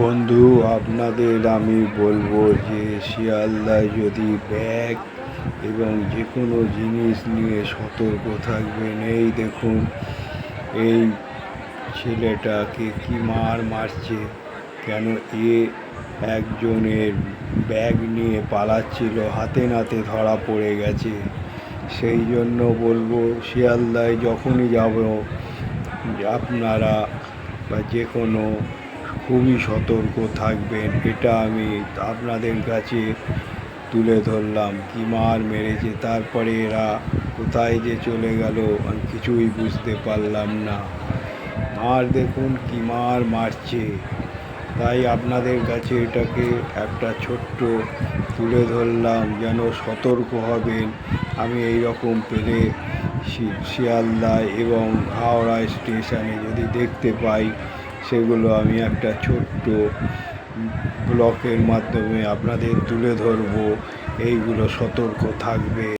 বন্ধু, আপনাদের আমি বলব যে শিয়ালদায় যদি ব্যাগ এবং যে কোনো জিনিস নিয়ে সতর্ক থাকবেন, এই দেখুন, এই ছেলেটাকে কি মার মারছে, কেন এ একজনের ব্যাগ নিয়ে পালাচ্ছিল, হাতে নাতে ধরা পড়ে গেছে। সেই জন্য বলব, শিয়ালদায় যখনই যাব, আপনারা বা যে কোনো খুবই সতর্ক থাকবেন, এটা আমি আপনাদের কাছে তুলে ধরলাম। কি মার মেরেছে, তারপরে এরা কোথায় যে চলে গেল, আমি কিছুই বুঝতে পারলাম না। আর দেখুন কি মার মারছে। তাই আপনাদের কাছে এটাকে একটা ছোট্ট তুলে ধরলাম, যেন সতর্ক হবেন। আমি এই রকম পেলে শিয়ালদায় এবং হাওড়া স্টেশনে যদি দেখতে পাই সেগুলো আমি একটা ছোট্ট ব্লকের মাধ্যমে আপনাদের তুলে ধরবো। এইগুলো সতর্ক থাকবে।